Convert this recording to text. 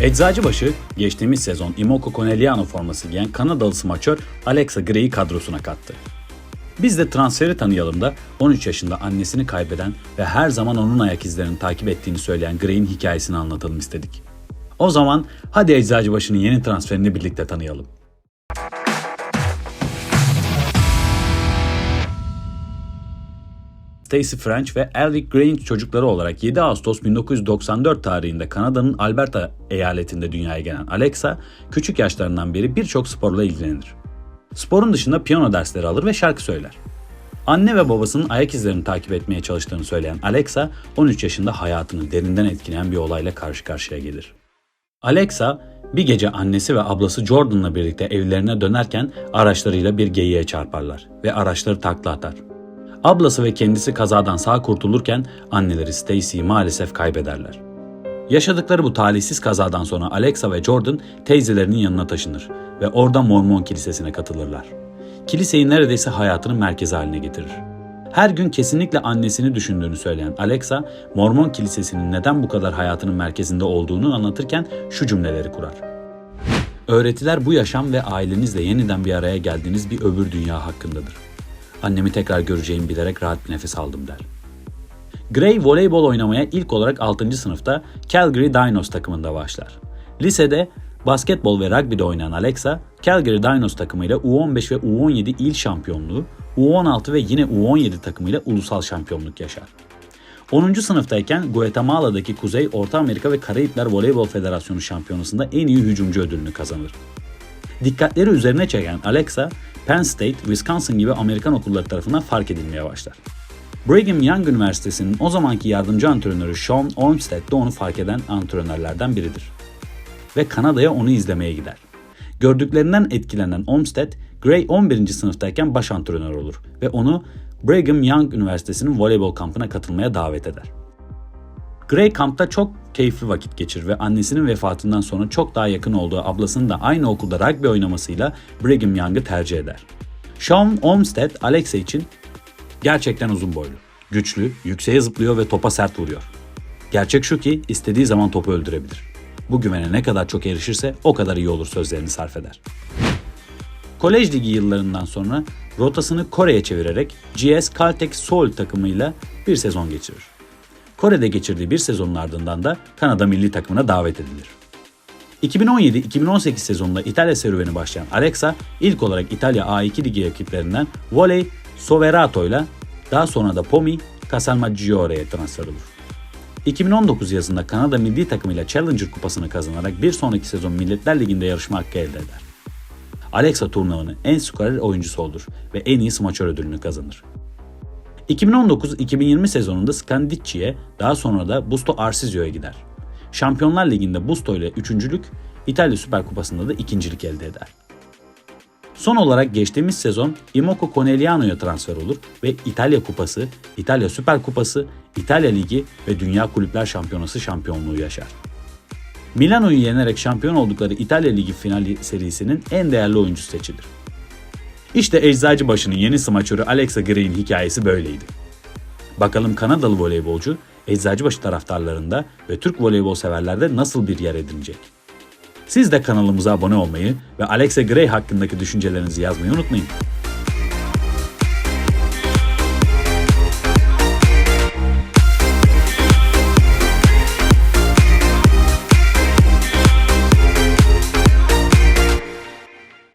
Eczacıbaşı geçtiğimiz sezon Imoco Conegliano forması giyen Kanadalı smaçör Alexa Gray'i kadrosuna kattı. Biz de transferi tanıyalım da 13 yaşında annesini kaybeden ve her zaman onun ayak izlerini takip ettiğini söyleyen Gray'in hikayesini anlatalım istedik. O zaman hadi Eczacıbaşı'nın yeni transferini birlikte tanıyalım. Stacey French ve Elric Gray'in çocukları olarak 7 Ağustos 1994 tarihinde Kanada'nın Alberta eyaletinde dünyaya gelen Alexa, küçük yaşlarından beri birçok sporla ilgilenir. Sporun dışında piyano dersleri alır ve şarkı söyler. Anne ve babasının ayak izlerini takip etmeye çalıştığını söyleyen Alexa, 13 yaşında hayatını derinden etkileyen bir olayla karşı karşıya gelir. Alexa, bir gece annesi ve ablası Jordan'la birlikte evlerine dönerken araçlarıyla bir geyiğe çarparlar ve araçları takla atar. Ablası ve kendisi kazadan sağ kurtulurken anneleri Stacy'yi maalesef kaybederler. Yaşadıkları bu talihsiz kazadan sonra Alexa ve Jordan teyzelerinin yanına taşınır ve orada Mormon kilisesine katılırlar. Kiliseyi neredeyse hayatının merkezi haline getirir. Her gün kesinlikle annesini düşündüğünü söyleyen Alexa, Mormon kilisesinin neden bu kadar hayatının merkezinde olduğunu anlatırken şu cümleleri kurar. Öğretiler bu yaşam ve ailenizle yeniden bir araya geldiğiniz bir öbür dünya hakkındadır. Annemi tekrar göreceğimi bilerek rahat bir nefes aldım der. Gray voleybol oynamaya ilk olarak 6. sınıfta Calgary Dinos takımında başlar. Lisede basketbol ve rugby'de oynayan Alexa, Calgary Dinos takımıyla U15 ve U17 il şampiyonluğu, U16 ve yine U17 takımıyla ulusal şampiyonluk yaşar. 10. sınıftayken Guatemala'daki Kuzey, Orta Amerika ve Karayipler Voleybol Federasyonu şampiyonasında en iyi hücumcu ödülünü kazanır. Dikkatleri üzerine çeken Alexa, Penn State, Wisconsin gibi Amerikan okulları tarafından fark edilmeye başlar. Brigham Young Üniversitesi'nin o zamanki yardımcı antrenörü Sean Olmsted de onu fark eden antrenörlerden biridir. Ve Kanada'ya onu izlemeye gider. Gördüklerinden etkilenen Olmsted, Gray 11. sınıftayken baş antrenör olur ve onu Brigham Young Üniversitesi'nin voleybol kampına katılmaya davet eder. Gray kampta çok keyifli vakit geçirir ve annesinin vefatından sonra çok daha yakın olduğu ablasının da aynı okulda rugby oynamasıyla Brigham Young'ı tercih eder. Sean Olmsted, Alexa için gerçekten uzun boylu, güçlü, yükseğe zıplıyor ve topa sert vuruyor. Gerçek şu ki istediği zaman topu öldürebilir. Bu güvene ne kadar çok erişirse o kadar iyi olur sözlerini sarf eder. Kolej ligi yıllarından sonra rotasını Kore'ye çevirerek GS Caltech Seoul takımıyla bir sezon geçirir. Kore'de geçirdiği bir sezonun ardından da Kanada milli takımına davet edilir. 2017-2018 sezonunda İtalya serüveni başlayan Alexa ilk olarak İtalya A2 ligi ekiplerinden Volley Soverato ile daha sonra da Pomi Casalmaggiore'ye transfer olur. 2019 yazında Kanada milli takımıyla Challenger kupasını kazanarak bir sonraki sezon Milletler Ligi'nde yarışma hakkı elde eder. Alexa turnuvanın en skorer oyuncusu olur ve en iyi smaçör ödülünü kazanır. 2019-2020 sezonunda Scandicci'ye daha sonra da Busto Arsisio'ya gider. Şampiyonlar Ligi'nde Busto ile üçüncülük, İtalya Süper Kupası'nda da ikincilik elde eder. Son olarak geçtiğimiz sezon Imoco Conegliano'ya transfer olur ve İtalya Kupası, İtalya Süper Kupası, İtalya Ligi ve Dünya Kulüpler Şampiyonası şampiyonluğu yaşar. Milano'yu yenerek şampiyon oldukları İtalya Ligi finali serisinin en değerli oyuncusu seçilir. İşte Eczacıbaşı'nın yeni smaçörü Alexa Gray'in hikayesi böyleydi. Bakalım Kanadalı voleybolcu Eczacıbaşı taraftarlarında ve Türk voleybol severlerde nasıl bir yer edinecek? Siz de kanalımıza abone olmayı ve Alexa Gray hakkındaki düşüncelerinizi yazmayı unutmayın.